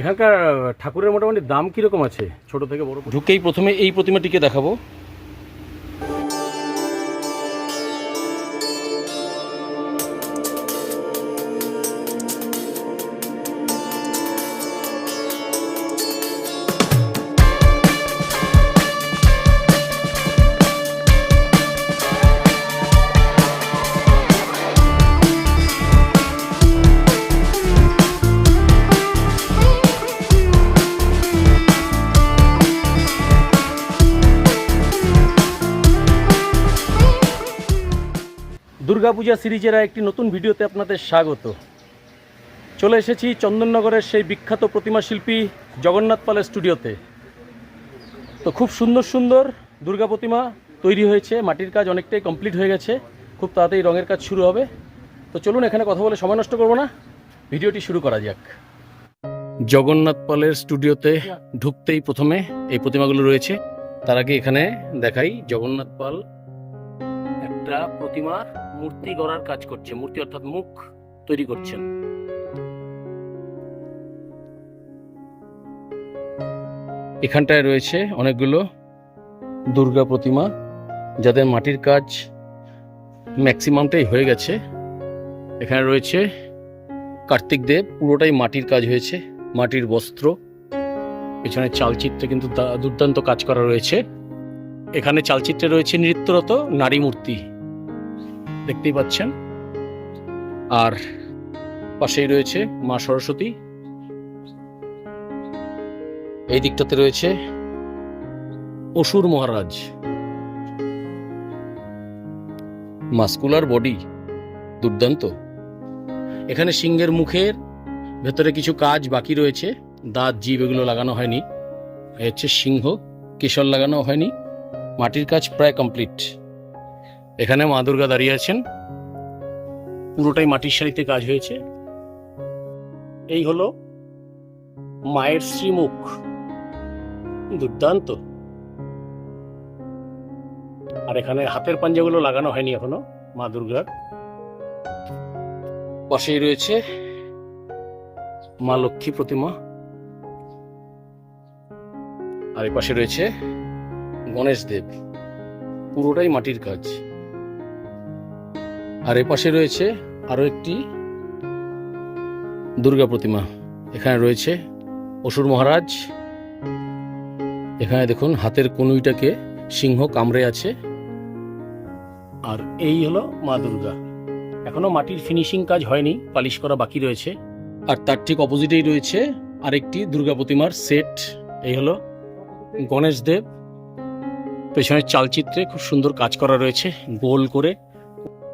এখানকার ঠাকুরের মোটামুটি দাম কীরকম আছে? ছোট থেকে বড় ঢুকেই প্রথমে এই প্রতিমাটিকে দেখাবো। দুর্গাপূজা সিরিজের একটি নতুন ভিডিওতে আপনাদের স্বাগত। চলে এসেছি চন্দননগরের সেই বিখ্যাত প্রতিমা শিল্পী জগন্নাথ পালের স্টুডিওতে। তো খুব সুন্দর সুন্দর দুর্গা প্রতিমা তৈরি হয়েছে, মাটির কাজ অনেকটাই কমপ্লিট হয়ে গেছে, খুব তাড়াতাড়ি রঙের কাজ শুরু হবে। তো চলুন এখানে কথা বলে সময় নষ্ট করব না, ভিডিওটি শুরু করা যাক। জগন্নাথ পালের স্টুডিওতে ঢুকতেই প্রথমে এই প্রতিমাগুলো রয়েছে। তার আগে এখানে দেখাই জগন্নাথ পাল একটা প্রতিমার মূর্তি গড়ার কাজ করছে, মূর্তি অর্থাৎ মুখ তৈরি করছেন। এখানটায় রয়েছে অনেকগুলো দুর্গা প্রতিমা, যাদের মাটির কাজ ম্যাক্সিমামটাই হয়ে গেছে। এখানে রয়েছে কার্তিক দেব, পুরোটাই মাটির কাজ হয়েছে, মাটির বস্ত্র। পেছনে চালচিত্রে কিন্তু দুর্দান্ত কাজ করা রয়েছে। এখানে চালচিত্রে রয়েছে নৃত্যরত নারী মূর্তি। দেখতেই পাচ্ছেন। আর পাশেই রয়েছে মা সরস্বতী। এই দিকটাতে রয়েছে অসুর মহারাজ। মাস্কুলার বডি, দুর্দান্ত। এখানে সিংহের মুখের ভেতরে কিছু কাজ বাকি রয়েছে। দাঁত, জীব এগুলো লাগানো হয়নি। হচ্ছে সিংহ, কেশর লাগানো হয়নি। মাটির কাজ প্রায় কমপ্লিট এখানে মা দুর্গা দাঁড়িয়ে আছেন। পুরোটাই মাটির শাড়িতে কাজ হয়েছে। এই হলো মায়ের শ্রীমুখ। দুর্দান্ত। আর এখানে হাতের পাঞ্জাগুলো লাগানো হয়নি এখনও মা দুর্গার। পাশেই রয়েছে মা লক্ষ্মী প্রতিমা। আর এই পাশে রয়েছে গণেশ দেব। পুরোটাই মাটির কাজ। আর এ পাশে রয়েছে আরও একটি দুর্গা প্রতিমা। এখানে রয়েছে অসুর মহারাজ। এখানে দেখুন হাতের কনুইটাকে সিংহ কামড়ে আছে। আর এই হলো মা দুর্গা। এখনও মাটির ফিনিশিং কাজ হয়নি, পালিশ করা বাকি রয়েছে। আর তার ঠিক অপোজিটেই রয়েছে আরেকটি দুর্গা প্রতিমার সেট এই হলো গণেশ দেব। পেছনের চালচিত্রে খুব সুন্দর কাজ করা রয়েছে, গোল করে।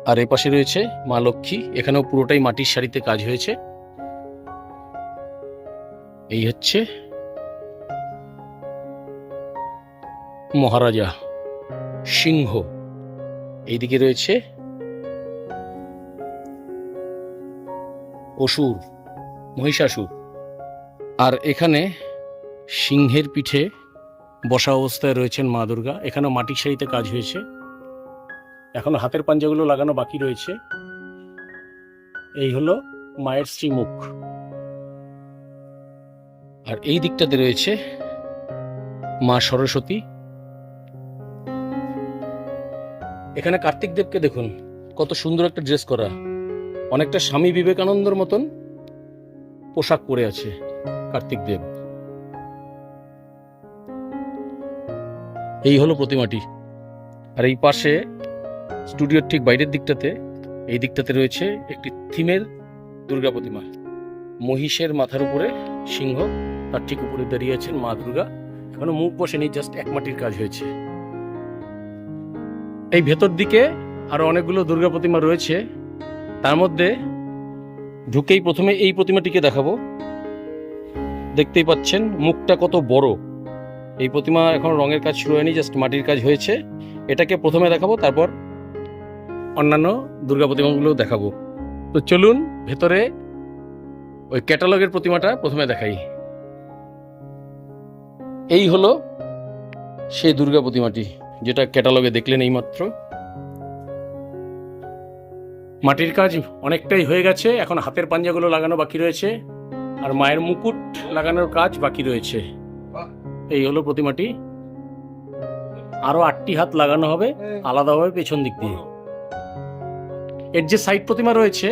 আর এ পাশে রয়েছে মা লক্ষ্মী। এখানেও পুরোটাই মাটির শাড়িতে কাজ হয়েছে। এই হচ্ছে মহারাজা সিংহ। এইদিকে রয়েছে অসুর, মহিষাসুর। আর এখানে সিংহের পিঠে বসা অবস্থায় রয়েছেন মা দুর্গা। এখানেও মাটির শাড়িতে কাজ হয়েছে। এখনও হাতের পাঞ্জাগুলো লাগানো বাকি রয়েছে। এই হলো মায়ের শ্রীমুখ। আর এই দিকটাতে রয়েছে মা সরস্বতী। এখানে কার্তিক দেবকে দেখুন, কত সুন্দর একটা ড্রেস করা। অনেকটা স্বামী বিবেকানন্দর মতন পোশাক পরে আছে কার্তিক দেব। এই হলো প্রতিমাটি। আর এই পাশে স্টুডিওর ঠিক বাইরের দিকটাতে, এই দিকটাতে রয়েছে একটি থিমের দুর্গা প্রতিমা। মহিষের মাথার উপরে সিংহ, তার ঠিক উপরে দাঁড়িয়ে আছেন মা দুর্গা। এখনও মুখ বসেনি, জাস্ট এক মাটির কাজ হয়েছে। এই ভেতর দিকে আরও অনেকগুলো দুর্গা প্রতিমা রয়েছে। তার মধ্যে ঢুকেই প্রথমে এই প্রতিমাটিকে দেখাবো। দেখতেই পাচ্ছেন, মুখটা কত বড়। এই প্রতিমা এখন রঙের কাজ শুরু হয়নি, জাস্ট মাটির কাজ হয়েছে। এটাকে প্রথমে দেখাবো, তারপর অন্যান্য দুর্গা প্রতিমাগুলো দেখাবো। তো চলুন ভেতরে ওই ক্যাটালগের প্রতিমাটা প্রথমে দেখাই। এই হলো সেই দুর্গা প্রতিমাটি, যেটা ক্যাটালগে দেখলেন এইমাত্র। মাটির কাজ অনেকটাই হয়ে গেছে, এখন হাতের পাঞ্জাগুলো লাগানো বাকি রয়েছে, আর মায়ের মুকুট লাগানোর কাজ বাকি রয়েছে। এই হলো প্রতিমাটি। আরও আটটি হাত লাগানো হবে, আলাদাভাবে পেছন দিক দিয়ে। এর যে সাইড প্রতিমা রয়েছে,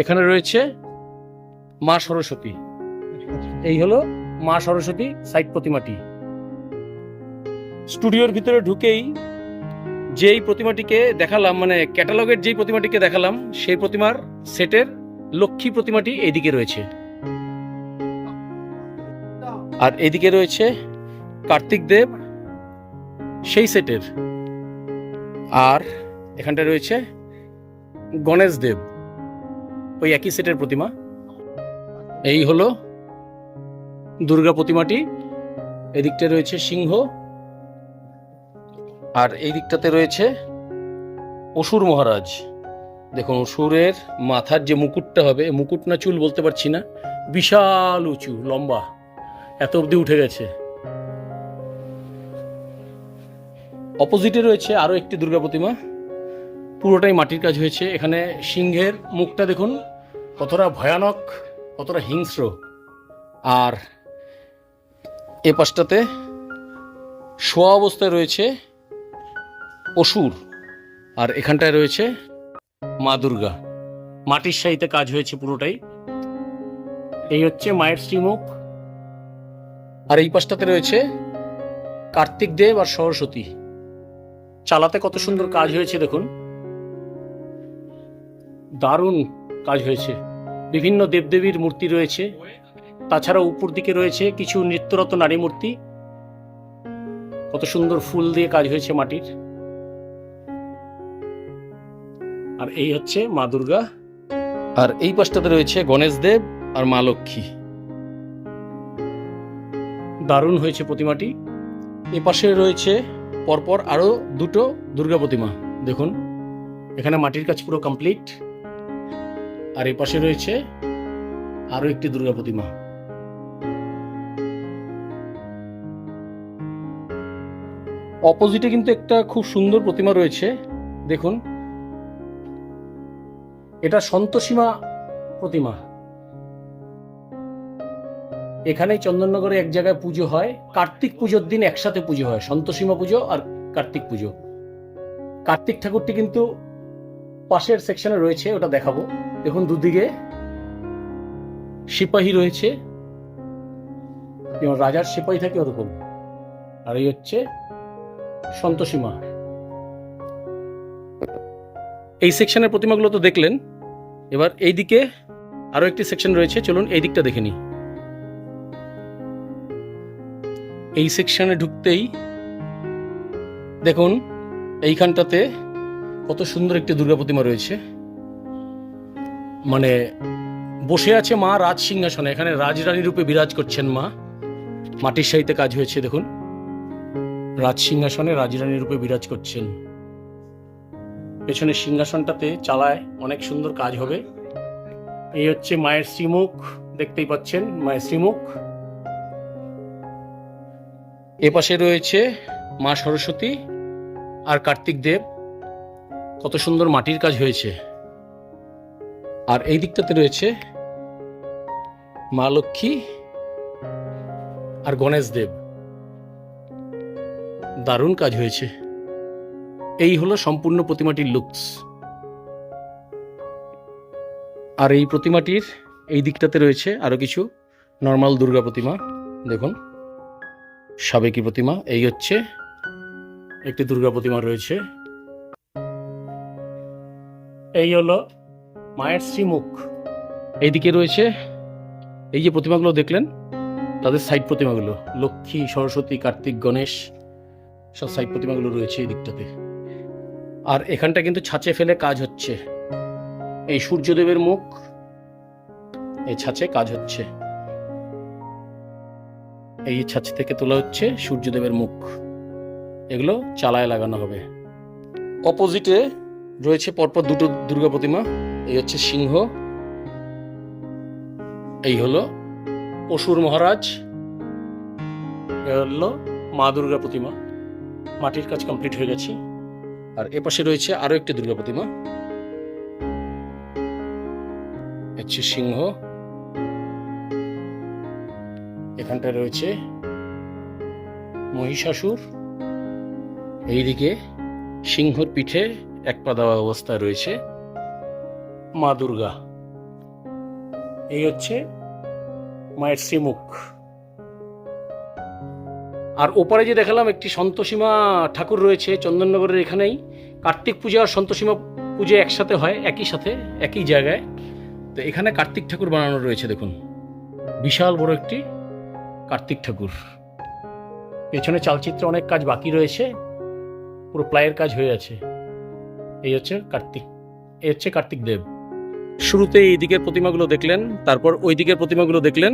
এখানে রয়েছে মা সরস্বতী। এই হলো মা সরস্বতী সাইড প্রতিমাটি। স্টুডিওর ভিতরে ঢুকেই যেই প্রতিমাটিকে দেখালাম মানে ক্যাটালগের যেই প্রতিমাটিকে দেখালাম, সেই প্রতিমার সেটের লক্ষ্মী প্রতিমাটি এইদিকে রয়েছে। আর এদিকে রয়েছে কার্তিক দেব, সেই সেটের। আর এখানটা রয়েছে গণেশ দেব। ওই একই সেটের প্রতিমা। এই হলো দুর্গা প্রতিমাটি। এদিকটা রয়েছে সিংহ। আর এই দিকটাতে রয়েছে অসুর মহারাজ। দেখুন, অসুরের মাথার যে মুকুটটা হবে মুকুট না চুল বলতে পারছি না। বিশাল উঁচু, লম্বা। এত অবধি উঠে গেছে। অপোজিটে রয়েছে আরও একটি দুর্গা প্রতিমা। পুরোটাই মাটির কাজ হয়েছে। এখানে সিংহের মুখটা দেখুন, কতটা ভয়ানক, কতটা হিংস্র। আর এ পাশটাতে শোয়া অবস্থায় রয়েছে অসুর, আর এখানটায় রয়েছে মা দুর্গা। মাটির সাহিতে কাজ হয়েছে পুরোটাই। এই হচ্ছে মায়ের শ্রীমুখ। আর এই পাশটাতে রয়েছে কার্তিক দেব আর সরস্বতী। চালাতে কত সুন্দর কাজ হয়েছে, দেখুন। দারুণ কাজ হয়েছে। বিভিন্ন দেবদেবীর মূর্তি রয়েছে। তাছাড়া উপর দিকে রয়েছে কিছু নৃত্যরত নারী মূর্তি। কত সুন্দর ফুল দিয়ে কাজ হয়েছে মাটির। আর এই হচ্ছে মা দুর্গা। আর এই পাশটাতে রয়েছে গণেশ দেব আর মা লক্ষ্মী। দারুণ হয়েছে প্রতিমাটি। এ পাশে রয়েছে পরপর আরও দুটো দুর্গা প্রতিমা। দেখুন, এখানে মাটির কাজ পুরো কমপ্লিট। আর এ পাশে রয়েছে আরও একটি দুর্গা প্রতিমা। অপোজিটে কিন্তু একটা খুব সুন্দর প্রতিমা রয়েছে, দেখুন। এটা সন্তসীমা প্রতিমা। এখানেই চন্দননগরে এক জায়গায় পুজো হয়। কার্তিক পুজোর দিন একসাথে পুজো হয় সন্তসীমা পুজো আর কার্তিক পুজো। কার্তিক ঠাকুরটি কিন্তু পাশের সেকশনে রয়েছে, ওটা দেখাবো। দেখুন দুদিকে সিপাহী রয়েছে। যেমন রাজার সিপাহী থাকে ওরকম। আর এই হচ্ছে সন্তসীমা এই সেকশনের প্রতিমাগুলো তো দেখলেন। এবার এই দিকে আরও একটি সেকশন রয়েছে। চলুন এই দিকটা দেখে নিই। এই সেকশনে ঢুকতেই দেখুন, এইখানটাতে কত সুন্দর একটি দুর্গা প্রতিমা রয়েছে। মানে বসে আছে মা রাজ সিংহাসনে, এখানে রাজরানী রূপে বিরাজ করছেন মা। মাটির সাহিতে কাজ হয়েছে, দেখুন। রাজ সিংহাসনে রাজরানী রূপে বিরাজ করছেন। পেছনের সিংহাসনটাতে চালায় অনেক সুন্দর কাজ হবে। এই হচ্ছে মায়ের শ্রীমুখ, দেখতেই পাচ্ছেন মায়ের শ্রীমুখ। এ পাশে রয়েছে মা সরস্বতী আর কার্তিক দেব। কত সুন্দর মাটির কাজ হয়েছে। আর এই দিকটাতে রয়েছে মা লক্ষ্মী আর গণেশ দেব। দারুণ কাজ হয়েছে। এই হলো সম্পূর্ণ প্রতিমাটির লুকস। আর এই প্রতিমাটির এই দিকটাতে রয়েছে আরও কিছু নর্মাল দুর্গা প্রতিমা। দেখুন, সাবেকি প্রতিমা, এই হচ্ছে একটি দুর্গা প্রতিমা রয়েছে। এই হলো মায়ের শ্রীমুখ। এইদিকে রয়েছে, এই যে প্রতিমাগুলো দেখলেন, তাদের সাইড প্রতিমাগুলো, লক্ষ্মী, সরস্বতী, কার্তিক, গণেশ, সব সাইড প্রতিমাগুলো রয়েছে এই দিকটাতে। আর এখানটা কিন্তু ছাঁচে ফেলে কাজ হচ্ছে। এই সূর্যদেবের মুখ, এই ছাঁচে কাজ হচ্ছে। এই ছাঁচ থেকে তোলা হচ্ছে সূর্যদেবের মুখ। এগুলো চালায় লাগানো হবে। অপোজিটে রয়েছে পরপর দুটো দুর্গা প্রতিমা। এই হচ্ছে সিংহ। এই হলো অসুর মহারাজ। হলো মা দুর্গা প্রতিমা। মাটির কাজ কমপ্লিট হয়ে গেছে। আর এপাশে রয়েছে আরও একটি দুর্গা প্রতিমা। হচ্ছে সিংহ। এখানটায় রয়েছে মহিষাসুর। এইদিকে সিংহর পিঠে এক পা দেওয়া অবস্থায় রয়েছে। মা দুর্গা। এই হচ্ছে মায়ের শ্রীমুখ। আর ওপারে যে দেখালাম, একটি সন্তোষীমা ঠাকুর রয়েছে চন্দননগরের এখানেই। কার্তিক পূজা আর সন্তোষীমা পুজো একসাথে হয়, একই সাথে, একই জায়গায়। তো এখানে কার্তিক ঠাকুর বানানো রয়েছে, দেখুন। বিশাল বড় একটি কার্তিক ঠাকুর। পেছনে চালচিত্রে অনেক কাজ বাকি রয়েছে, পুরো প্লায়ের কাজ হয়ে আছে। এই হচ্ছে কার্তিক, এই হচ্ছে কার্তিক দেব। শুরুতে এই দিকের প্রতিমাগুলো দেখলেন, তারপর ওই দিকের প্রতিমাগুলো দেখলেন,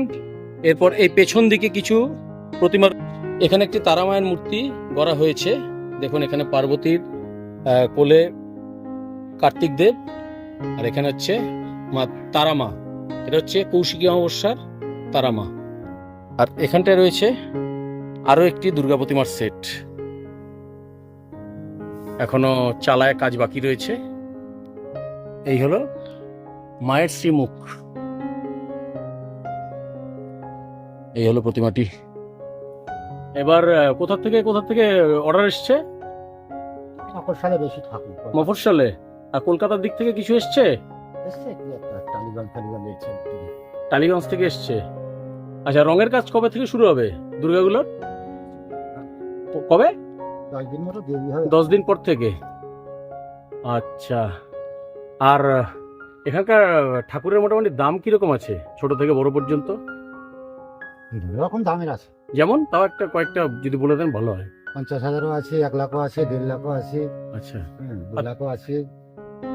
এরপর এই পেছন দিকে কিছু প্রতিমা। এখানে একটি তারা মায়ের মূর্তি গড়া হয়েছে। দেখুন, এখানে পার্বতীর কোলে কার্তিক দেব, আর এখানে হচ্ছে মা তারামা। এটা হচ্ছে কৌশিকী অমাবস্যার তারা মা আর এখানটায় রয়েছে আরও একটি দুর্গা প্রতিমার সেট। এখনও চালায় কাজ বাকি রয়েছে। এই হলো মায়ের শ্রীমুখ। এই হলো প্রতিমাটি। এবার কোথা থেকে কোথা থেকে অর্ডার এসছে? আকর্ষণে বেশি থাকুক। মফস্বলে? আর কলকাতার দিক থেকে কিছু এসছে? টালিগঞ্জ থেকে এসছে। আচ্ছা রঙের কাজ কবে থেকে শুরু হবে দুর্গাগুলোর? কবে? দশ দিন পর থেকে। আচ্ছা। আর এখানকার ঠাকুরের মোটামুটি দাম কীরকম আছে? ছোট থেকে বড় পর্যন্ত? বিভিন্ন রকম দামের আছে। যেমন? তাও একটা কয়েকটা যদি বলে দেন ভালো হয়। পঞ্চাশ হাজারও আছে এক লাখও আছে দেড় লাখও আছে। আচ্ছা। দু লাখও আছে।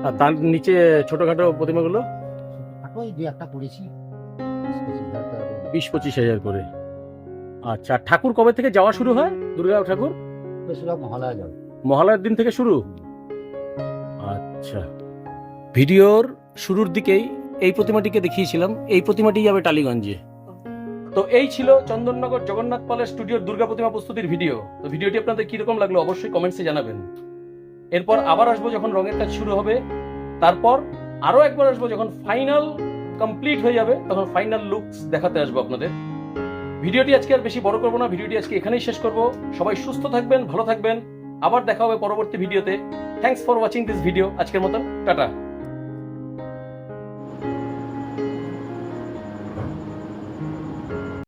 আর তার নিচে ছোটখাটো প্রতিমাগুলো? এখন ওই দু একটা করেছি। বিশ পঁচিশ হাজার করে। বিশ পঁচিশ হাজার করে আচ্ছা ঠাকুর কবে থেকে যাওয়া শুরু হয়? দুর্গা ঠাকুর? বেশিরভাগ মহালয়া যাবে মহালয়ার দিন থেকে শুরু? আচ্ছা। ভিডিওর শুরুর দিকেই এই প্রতিমাটিকে দেখিয়েছিলাম। এই প্রতিমাটি যাবে টালিগঞ্জে। তো এই ছিল চন্দননগর জগন্নাথ পালের স্টুডিওর দুর্গা প্রতিমা প্রস্তুতির ভিডিও। তো ভিডিওটি আপনাদের কীরকম লাগল অবশ্যই কমেন্টসে জানাবেন। এরপর আবার আসব যখন রঙের কাজ শুরু হবে। তারপর আরও একবার আসব যখন ফাইনাল কমপ্লিট হয়ে যাবে, তখন ফাইনাল লুকস দেখাতে আসব আপনাদের। ভিডিওটি আজকে আর বেশি বড় করব না, ভিডিওটি আজকে এখানেই শেষ করব। সবাই সুস্থ থাকবেন, ভালো থাকবেন। আবার দেখা হবে পরবর্তী ভিডিওতে। Thanks for watching this video আজকের মতন, টাটা।